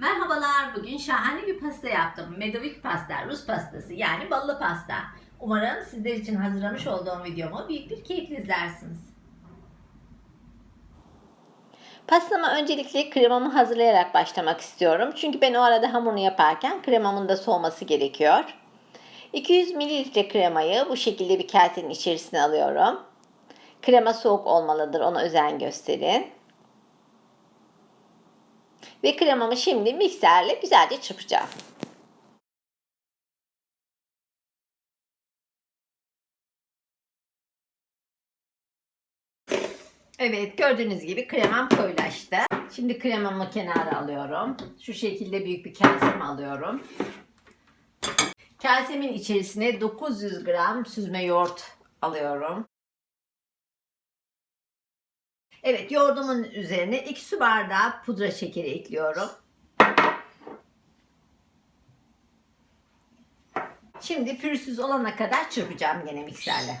Merhabalar, bugün şahane bir pasta yaptım. Medovik pasta, Rus pastası yani ballı pasta. Umarım sizler için hazırlamış olduğum videomu büyük bir keyifle izlersiniz. Pastama öncelikle kremamı hazırlayarak başlamak istiyorum. Çünkü ben o arada hamurunu yaparken kremamın da soğuması gerekiyor. 200 ml kremayı bu şekilde bir kasenin içerisine alıyorum. Krema soğuk olmalıdır, ona özen gösterin. Ve kremamı şimdi mikserle güzelce çırpacağım. Evet, gördüğünüz gibi kremam koyulaştı. Şimdi kremamı kenara alıyorum. Şu şekilde büyük bir kasemi alıyorum. Kasemin içerisine 900 gram süzme yoğurt alıyorum. Evet, yoğurdumun üzerine 2 su bardağı pudra şekeri ekliyorum. Şimdi pürüzsüz olana kadar çırpacağım gene mikserle.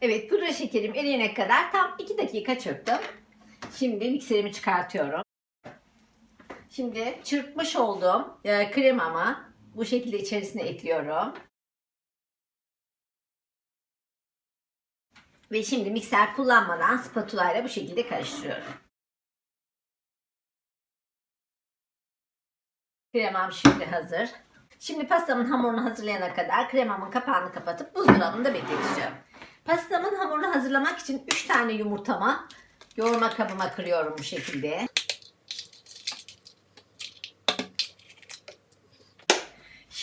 Evet pudra şekerim eriyene kadar tam 2 dakika çırptım. Şimdi mikserimi çıkartıyorum. Şimdi çırpmış olduğum e, kremamı bu şekilde içerisine ekliyorum. Ve şimdi mikser kullanmadan spatula ile bu şekilde karıştırıyorum. Kremam şimdi hazır. Şimdi pastamın hamurunu hazırlayana kadar kremamın kapağını kapatıp buzdolabında bekleteceğim. Pastamın hamurunu hazırlamak için 3 tane yumurtamı yoğurma kabıma kırıyorum bu şekilde.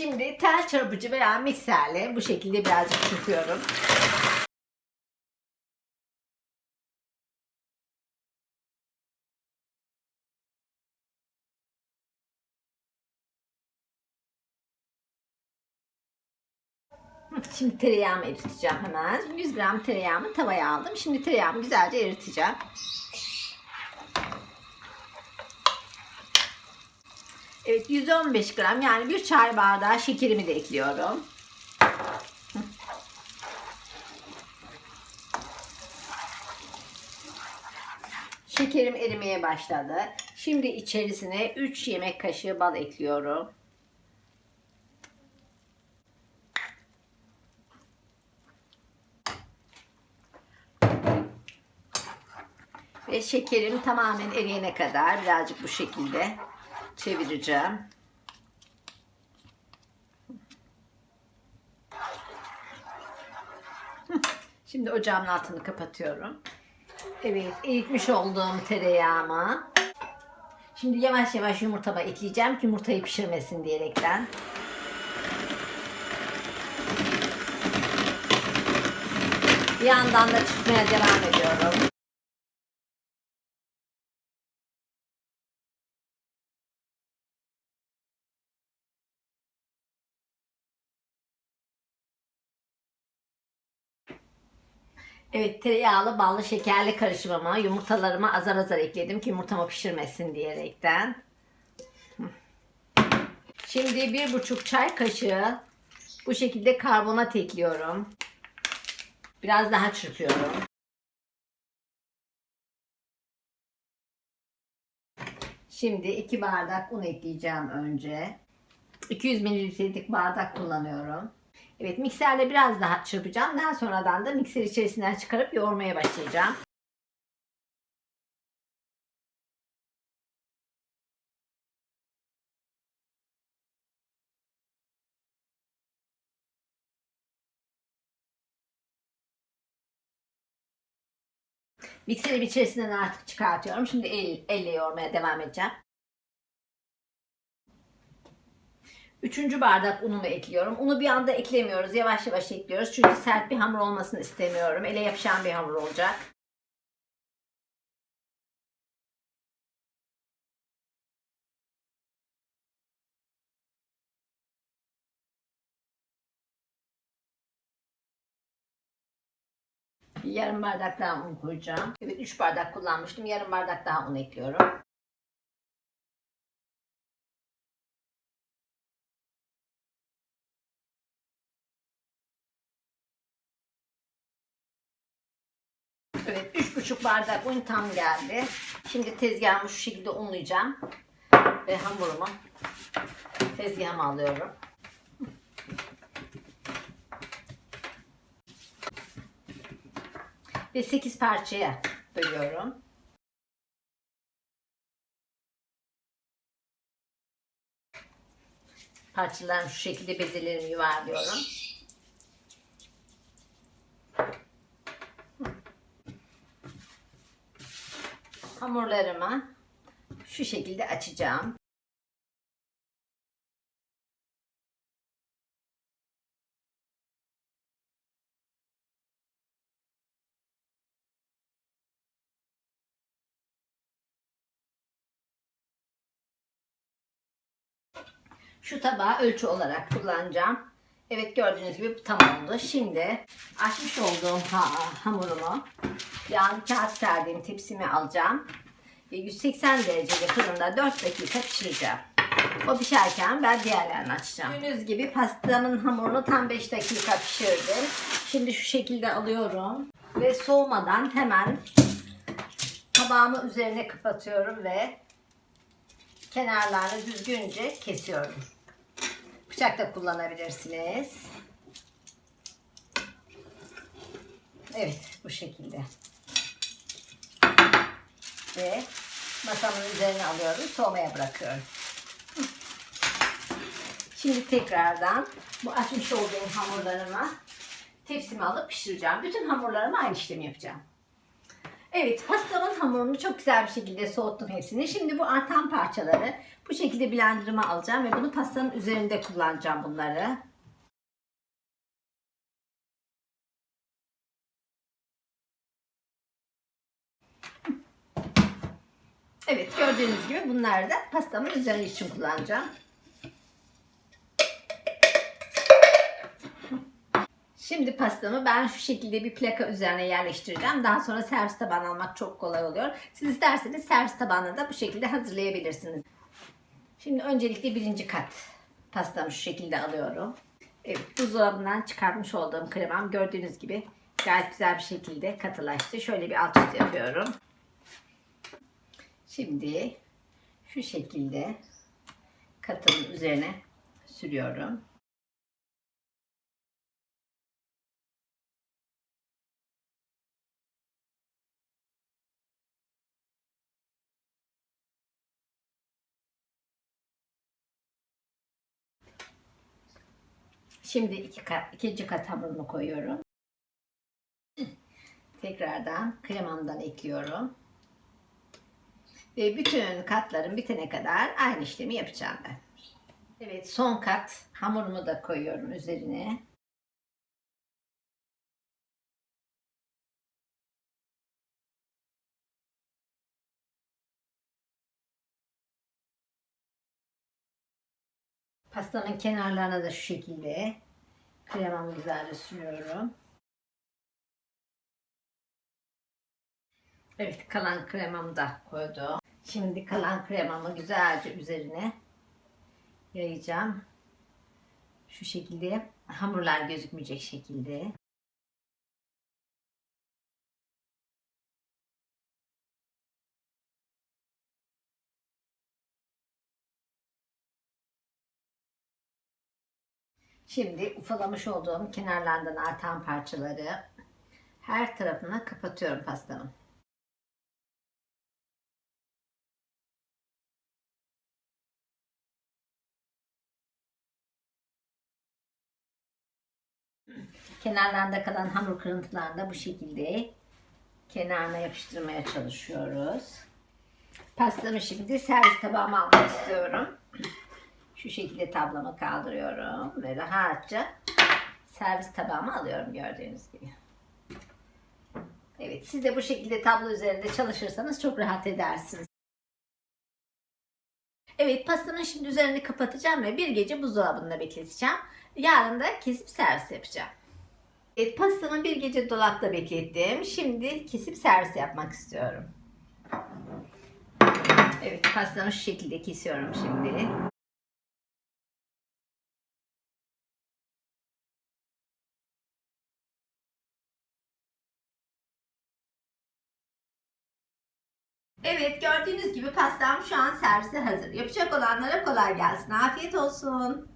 Şimdi tel çırpıcı veya mikserle bu şekilde birazcık çırpıyorum. Şimdi tereyağımı eriteceğim hemen. 100 gram tereyağımı tavaya aldım. Şimdi tereyağımı güzelce eriteceğim. Evet 115 gram yani bir çay bardağı şekerimi de ekliyorum. Şekerim erimeye başladı. Şimdi içerisine 3 yemek kaşığı bal ekliyorum. Ve şekerim tamamen eriyene kadar birazcık bu şekilde çevireceğim. Şimdi ocağımın altını kapatıyorum. Evet, eritmiş olduğum tereyağımı. Şimdi yavaş yavaş yumurtama ekleyeceğim ki yumurtayı pişirmesin diyerekten. Bir yandan da çıkmaya devam ediyorum. Evet tereyağlı ballı şekerli karışımımı yumurtalarıma azar azar ekledim ki yumurtamı pişirmesin diyerekten. Şimdi bir buçuk çay kaşığı bu şekilde karbonat ekliyorum. Biraz daha çırpıyorum. Şimdi iki bardak un ekleyeceğim önce. 200 mililitrelik bardak kullanıyorum. Evet mikserle biraz daha çırpacağım. Daha sonradan da mikser içerisinden çıkarıp yoğurmaya başlayacağım. Mikserim içerisinden artık çıkartıyorum. Şimdi el, elle yoğurmaya devam edeceğim. Üçüncü bardak unumu ekliyorum. Unu bir anda eklemiyoruz. Yavaş yavaş ekliyoruz. Çünkü sert bir hamur olmasını istemiyorum. Ele yapışan bir hamur olacak. Yarım bardak daha un koyacağım. Evet 3 bardak kullanmıştım. Yarım bardak daha un ekliyorum. Bardak un tam geldi. Şimdi tezgahımı şu şekilde unlayacağım. Ve hamurumu tezgahıma alıyorum. Ve 8 parçaya bölüyorum. Parçalarımı şu şekilde bezelerimi yuvarlıyorum. Hamurlarımı şu şekilde açacağım. Şu tabağı ölçü olarak kullanacağım. Evet gördüğünüz gibi tam oldu. Şimdi açmış olduğum ha- hamurumu yağlı kağıt serdiğim tepsime alacağım. Ve 180 derecede fırında 4 dakika pişireceğim. O pişerken ben diğerlerini açacağım. Gördüğünüz gibi pastamın hamurunu tam 5 dakika pişirdim. Şimdi şu şekilde alıyorum. Ve soğumadan hemen tabağımı üzerine kapatıyorum ve kenarlarını düzgünce kesiyorum. Bıçak da kullanabilirsiniz. Evet bu şekilde. Ve masamın üzerine alıyorum. Soğumaya bırakıyorum. Şimdi tekrardan bu açmış olduğum hamurlarımı tepsime alıp pişireceğim. Bütün hamurlarımı aynı işlemi yapacağım. Evet pastamın hamurunu çok güzel bir şekilde soğuttum hepsini. Şimdi bu artan parçaları bu şekilde blenderıma alacağım ve bunu pastanın üzerinde kullanacağım bunları. Evet gördüğünüz gibi bunları da pastamın üzerine için kullanacağım. Şimdi pastamı ben şu şekilde bir plaka üzerine yerleştireceğim. Daha sonra servis tabağına almak çok kolay oluyor. Siz isterseniz servis tabağını da bu şekilde hazırlayabilirsiniz. Şimdi öncelikle birinci kat pastamı şu şekilde alıyorum. Evet buzdolabından çıkartmış olduğum kremam gördüğünüz gibi gayet güzel bir şekilde katılaştı. Şöyle bir alt üst yapıyorum. Şimdi şu şekilde katının üzerine sürüyorum. Şimdi iki kat, ikinci kat hamurumu koyuyorum. Tekrardan kremamdan ekliyorum. Ve bütün katlarım bitene kadar aynı işlemi yapacağım ben. Evet son kat hamurumu da koyuyorum üzerine. Pastanın kenarlarına da şu şekilde kremamı güzelce sürüyorum. Evet kalan kremamı da koydum. Şimdi kalan kremamı güzelce üzerine yayacağım. Şu şekilde hamurlar gözükmeyecek şekilde. Şimdi ufalamış olduğum kenarlarından artan parçaları her tarafına kapatıyorum pastanın. Kenarlarında kalan hamur kırıntılarını da bu şekilde kenarına yapıştırmaya çalışıyoruz. Pastamı şimdi servis tabağıma almak istiyorum. Şu şekilde tablama kaldırıyorum ve rahatça servis tabağıma alıyorum gördüğünüz gibi. Evet siz de bu şekilde tablo üzerinde çalışırsanız çok rahat edersiniz. Evet pastanın şimdi üzerini kapatacağım ve bir gece buzdolabında bekleteceğim. Yarın da kesip servis yapacağım. Evet pastamı bir gece dolapta beklettim. Şimdi kesip servis yapmak istiyorum. Evet pastamı şu şekilde kesiyorum şimdi. Evet gördüğünüz gibi pastam şu an servise hazır. Yapacak olanlara kolay gelsin. Afiyet olsun.